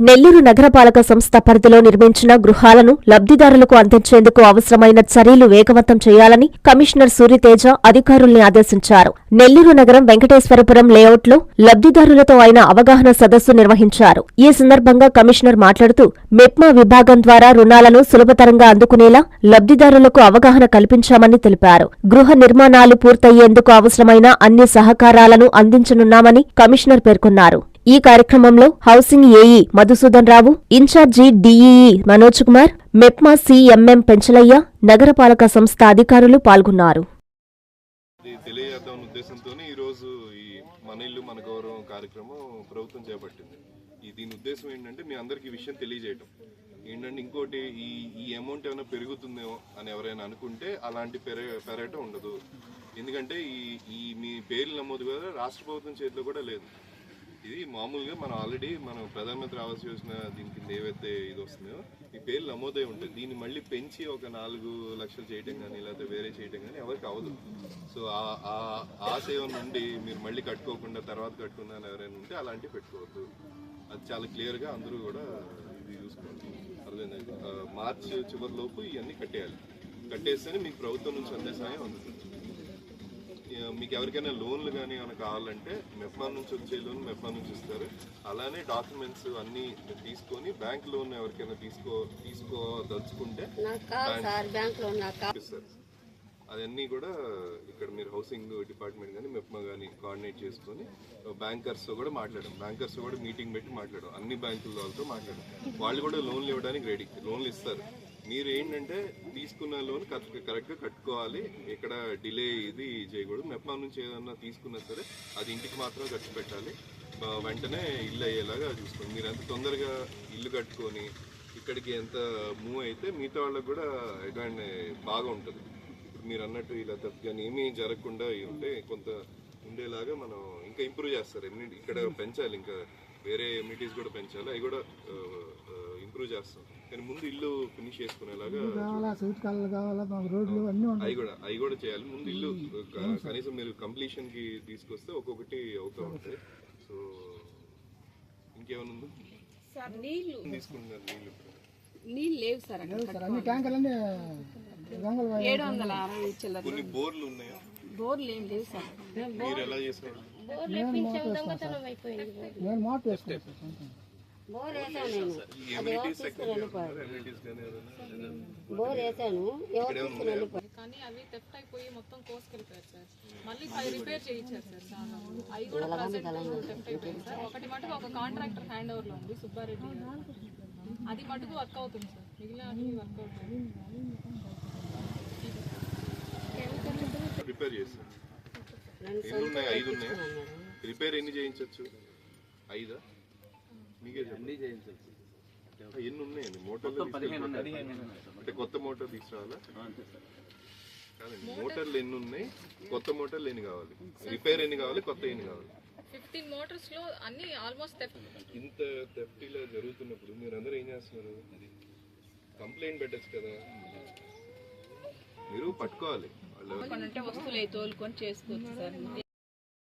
నెల్లూరు నగరపాలక సంస్థ పరిధిలో నిర్మించిన గృహాలను లబ్ధిదారులకు అందించేందుకు అవసరమైన చర్యలు వేగవంతం చేయాలని కమిషనర్ సూర్యతేజ అధికారుల్ని ఆదేశించారు. నెల్లూరు నగరం వెంకటేశ్వరపురం లేఅవుట్లో లబ్ధిదారులతో ఆయన అవగాహన సదస్సు నిర్వహించారు. ఈ సందర్భంగా కమిషనర్ మాట్లాడుతూ మెప్మా విభాగం ద్వారా రుణాలను సులభతరంగా అందుకునేలా లబ్ధిదారులకు అవగాహన కల్పించామని తెలిపారు. గృహ నిర్మాణాలు పూర్తయ్యేందుకు అవసరమైన అన్ని సహకారాలను అందించనున్నామని కమిషనర్ పేర్కొన్నారు. ఈ కార్యక్రమంలో housing AE Madhusudan Rao incharge DEE Manoj Kumar MEPMA CMM Penchalaiah నగరపాలక సంస్థ అధికారులు పాల్గొన్నారు. ఇది తెలియజేద్దాం ఉద్దేశంతో ఈరోజు ఈ మన ఇల్లు మన గౌరవం కార్యక్రమం ప్రభుత్వం చేపట్టింది. ఈ దీని ఉద్దేశం ఏంటంటే మీ అందరికీ విషయం తెలియజేయటం. ఏంటంటే ఇంకోటి ఈ ఈ అమౌంట్ ఏమైనా పెరుగుతుందేమో అని ఎవరైనా అనుకుంటే అలాంటి పెర పెరగటం ఉండదు. ఎందుకంటే ఈ ఈ మీ పేర్లు నమోదు కూడా రాష్ట్ర ప్రభుత్వం చేతిలో కూడా లేదు. ఇది మామూలుగా మనం ఆల్రెడీ మనం ప్రధానమంత్రి ఆవాస్ యోజన దీని కింద ఏవైతే ఇది వస్తుందో ఈ పేర్లు నమోదై ఉంటాయి దీన్ని మళ్ళీ పెంచి ఒక నాలుగు లక్షలు చేయటం కానీ లేకపోతే వేరే చేయటం కానీ ఎవరికి అవ్వదు సో ఆ- ఆ- సేవ నుండి మీరు మళ్ళీ కట్టుకోకుండా తర్వాత కట్టుకున్నా ఎవరైనా ఉంటే అలాంటివి పెట్టుకోవద్దు. అది చాలా క్లియర్గా అందరూ కూడా ఇది చూసుకోవాలి. అర్థమైందండి మార్చి మార్చ్ చివరి లోపు ఇవన్నీ కట్టేయాలి. కట్టేస్తేనే మీకు ప్రభుత్వం నుంచి అందే సాయం అందుతుంది. మీకు ఎవరికైనా లోన్లు కానీ ఏమైనా కావాలంటే మెఫ్మా నుంచి వచ్చే లోన్ మెఫ్మా నుంచి ఇస్తారు. అలానే డాక్యుమెంట్స్ అన్నీ తీసుకొని బ్యాంక్ లోన్ ఎవరికైనా తీసుకో తీసుకోదలుచుకుంటే ఇస్తారు అవన్నీ కూడా ఇక్కడ మీరు హౌసింగ్ డిపార్ట్మెంట్ కానీ మెప్మా కానీ కోఆర్డినేట్ చేసుకొని బ్యాంకర్స్తో కూడా మాట్లాడాం బ్యాంకర్స్ కూడా మీటింగ్ పెట్టి మాట్లాడాం అన్ని బ్యాంకుల వాళ్ళతో మాట్లాడాం వాళ్ళు కూడా లోన్లు ఇవ్వడానికి రెడీ. లోన్లు ఇస్తారు. మీరు ఏంటంటే తీసుకున్న లోన్ కరెక్ట్ కరెక్ట్గా కట్టుకోవాలి. ఇక్కడ డిలే ఇది చేయకూడదు. మెప్మా నుంచి ఏదన్నా తీసుకున్నా సరే అది ఇంటికి మాత్రం ఖర్చు పెట్టాలి. వెంటనే ఇల్లు అయ్యేలాగా చూసుకోండి. మీరు ఎంత తొందరగా ఇల్లు కట్టుకొని ఇక్కడికి ఎంత మూవ్ అయితే మిగతా వాళ్ళకి కూడా ఎటువంటి బాగా ఉంటుంది. ఇప్పుడు మీరు అన్నట్టు ఇలా తప్పు కానీ ఏమీ జరగకుండా ఉంటే కొంత ఉండేలాగా మనం ఇంకా ఇంప్రూవ్ చేస్తారు. ఎమ్యూనిటీ ఇక్కడ పెంచాలి. ఇంకా వేరే ఎమ్యూనిటీస్ కూడా పెంచాలి. అవి కూడా ఇంప్రూవ్ చేస్తాం. కానీ ముందు ఇల్లు ఫినిష్ చేసుకునేలాగా కావాలా సూట్ కాళ్ళు కావాలా మాకు రోడ్లు అన్నీ ఉంటాయి. అవి కూడా అవి కూడా చేయాలి. ముందు ఇల్లు కనీసం మీరు కంప్లీషన్కి తీసుకొస్తే ఒక్కొక్కటి అవుతూ ఉంటాయి. సో ఇంకేమైనా ఉందా? సార్ నీళ్ళు తీసుకుంటున్నారు నీళ్ళు? నీళ్ళు లేవు సార్ అన్ని ట్యాంకర్లన్నీ ఏడు వందల అరవై చిల్లర కొన్ని బోర్లు ఉన్నాయా? బోర్లు ఏం లేవు సార్. మీరు ఎలా చేస్తారు? నేను మాట వేసుకున్నాను సార్. సొంతంగా. బోర్ వేసాను నేను. కానీ ఏదైనా బోర్ వేసాను ఎవరు తీసుకుని వెళ్ళిపోయి కానీ అవి థెఫ్ట్ అయిపోయి మొత్తం కోసుకెళ్ళిపోయారు సార్. మళ్ళీ రిపేర్ చేయించారు సార్. చాలా అవి కూడా ప్రజెంట్ థెఫ్ట్ అయిపోయింది సార్. ఒకటి మటుకు ఒక కాంట్రాక్టర్ హ్యాండ్ ఉంది సుబ్బారెడ్డి. అది మటుకు వర్క్ అవుతుంది సార్. మిగిలిన అన్ని వర్క్ అవుతుంది. రిపేర్ ఎన్ని ఉన్నాయి? ఐదు ఉన్నాయా. రిపేర్ ఎన్ని చేయించవచ్చు ఐదా? మీకే చెప్పండి. ఎన్ని ఉన్నాయండి? మోటార్లు అంటే కొత్త మోటార్ తీసుకురావాలా? కాదండి మోటార్లు ఎన్ని ఉన్నాయి? కొత్త మోటార్లు ఎన్ని కావాలి? రిపేర్ ఎన్ని కావాలి? కొత్త ఎన్ని కావాలి? ఫిఫ్టీన్ మోటార్స్లో అన్ని ఆల్మోస్ట్ ఇంత థెఫ్ట్ ఇలా జరుగుతున్నప్పుడు మీరు అందరూ ఏం చేస్తున్నారు? కంప్లైంట్ పెట్టచ్చు కదా. మీరు పట్టుకోవాలి. వాళ్ళు వస్తువులు తోలుకొని చేసుకోవచ్చు సార్.